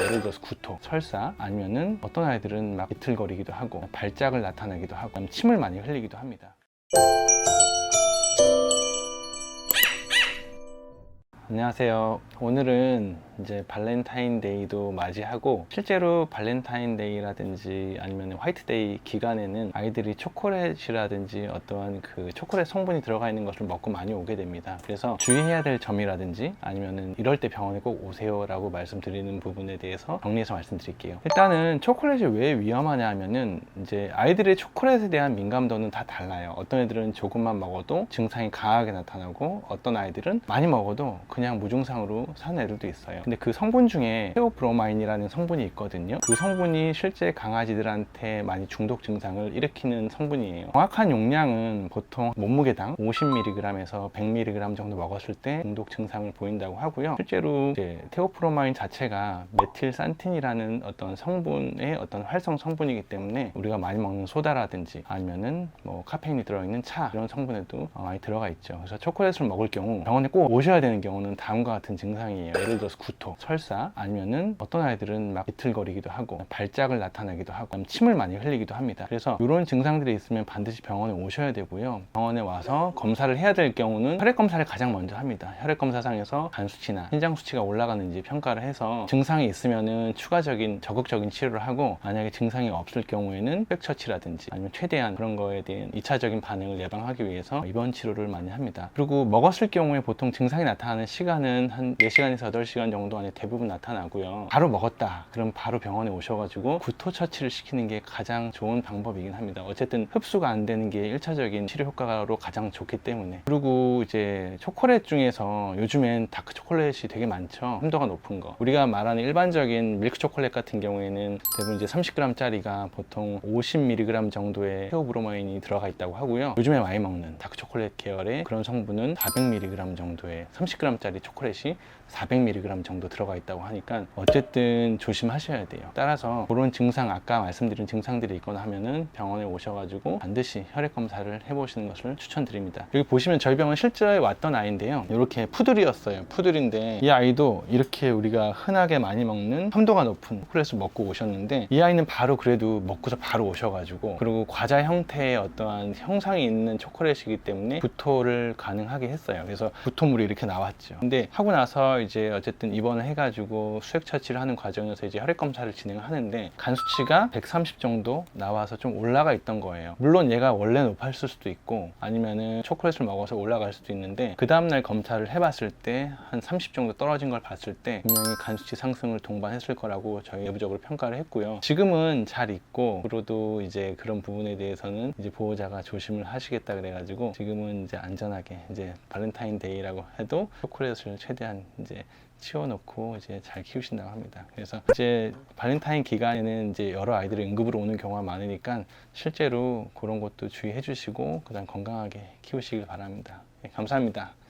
예를 들어서 구토, 설사 아니면은 어떤 아이들은 막 비틀거리기도 하고 발작을 나타내기도 하고 침을 많이 흘리기도 합니다. 안녕하세요. 오늘은 이제 발렌타인데이도 맞이하고 실제로 발렌타인데이라든지 아니면 화이트데이 기간에는 아이들이 초콜릿이라든지 어떠한 그 초콜릿 성분이 들어가 있는 것을 먹고 많이 오게 됩니다. 그래서 주의해야 될 점이라든지 아니면은 이럴 때 병원에 꼭 오세요라고 말씀드리는 부분에 대해서 정리해서 말씀드릴게요. 일단은 초콜릿이 왜 위험하냐 하면은 이제 아이들의 초콜릿에 대한 민감도는 다 달라요. 어떤 애들은 조금만 먹어도 증상이 강하게 나타나고 어떤 아이들은 많이 먹어도 그냥 무증상으로 사는 애들도 있어요. 근데 그 성분 중에 테오브로마인이라는 성분이 있거든요. 그 성분이 실제 강아지들한테 많이 중독 증상을 일으키는 성분이에요. 정확한 용량은 보통 몸무게당 50mg에서 100mg 정도 먹었을 때 중독 증상을 보인다고 하고요. 실제로 이제 테오프로마인 자체가 메틸산틴이라는 어떤 성분의 어떤 활성 성분이기 때문에 우리가 많이 먹는 소다라든지 아니면은 뭐 카페인이 들어있는 차 이런 성분에도 어, 많이 들어가 있죠. 그래서 초콜릿을 먹을 경우 병원에 꼭 오셔야 되는 경우는 다음과 같은 증상이에요. 예를 들어서 구토, 설사 아니면은 어떤 아이들은 막 비틀거리기도 하고 발작을 나타내기도 하고 침을 많이 흘리기도 합니다. 그래서 이런 증상들이 있으면 반드시 병원에 오셔야 되고요. 병원에 와서 검사를 해야 될 경우는 혈액 검사를 가장 먼저 합니다. 혈액 검사상에서 간 수치나 신장 수치가 올라가는지 평가를 해서 증상이 있으면은 추가적인 적극적인 치료를 하고 만약에 증상이 없을 경우에는 백처치라든지 아니면 최대한 그런 거에 대한 2차적인 반응을 예방하기 위해서 입원 치료를 많이 합니다. 그리고 먹었을 경우에 보통 증상이 나타나는 시간은 한 4시간에서 8시간 정도 안에 대부분 나타나고요. 바로 먹었다. 그럼 바로 병원에 오셔가지고 구토 처치를 시키는 게 가장 좋은 방법이긴 합니다. 어쨌든 흡수가 안 되는 게 1차적인 치료 효과로 가장 좋기 때문에. 그리고 이제 초콜릿 중에서 요즘엔 다크 초콜릿이 되게 많죠. 함도가 높은 거. 우리가 말하는 일반적인 밀크 초콜릿 같은 경우에는 대부분 이제 30g짜리가 보통 50mg 정도의 테오브로마인이 들어가 있다고 하고요. 요즘에 많이 먹는 다크 초콜릿 계열의 그런 성분은 400mg 정도의 30g짜리 초콜릿이 400mg 정도 들어가 있다고 하니까 어쨌든 조심하셔야 돼요. 따라서 그런 증상 아까 말씀드린 증상들이 있거나 하면은 병원에 오셔가지고 반드시 혈액 검사를 해보시는 것을 추천드립니다. 여기 보시면 저희 병원 실제 왔던 아이인데요. 이렇게 푸들이었어요. 푸들인데 이 아이도 이렇게 우리가 흔하게 많이 먹는 함도가 높은 초콜릿을 먹고 오셨는데 이 아이는 바로 그래도 먹고서 바로 오셔가지고 그리고 과자 형태의 어떠한 형상이 있는 초콜릿이기 때문에 구토를 가능하게 했어요. 그래서 구토물이 이렇게 나왔죠. 근데 하고 나서 이제 어쨌든 입원을 해가지고 수액 처치를 하는 과정에서 이제 혈액 검사를 진행을 하는데 간 수치가 130 정도 나와서 좀 올라가 있던 거예요. 물론 얘가 원래 높았을 수도 있고 아니면은 초콜릿을 먹어서 올라갈 수도 있는데 그 다음날 검사를 해봤을 때 한 30 정도 떨어진 걸 봤을 때 분명히 간 수치 상승을 동반했을 거라고 저희 내부적으로 평가를 했고요. 지금은 잘 있고 앞으로도 이제 그런 부분에 대해서는 이제 보호자가 조심을 하시겠다 그래가지고 지금은 이제 안전하게 이제 발렌타인데이라고 해도 초콜릿을 최대한 이제 치워 놓고 이제 잘 키우신다고 합니다. 그래서 이제 발렌타인 기간에는 이제 여러 아이들이 응급으로 오는 경우가 많으니까 실제로 그런 것도 주의해 주시고 그다음 건강하게 키우시길 바랍니다. 네, 감사합니다.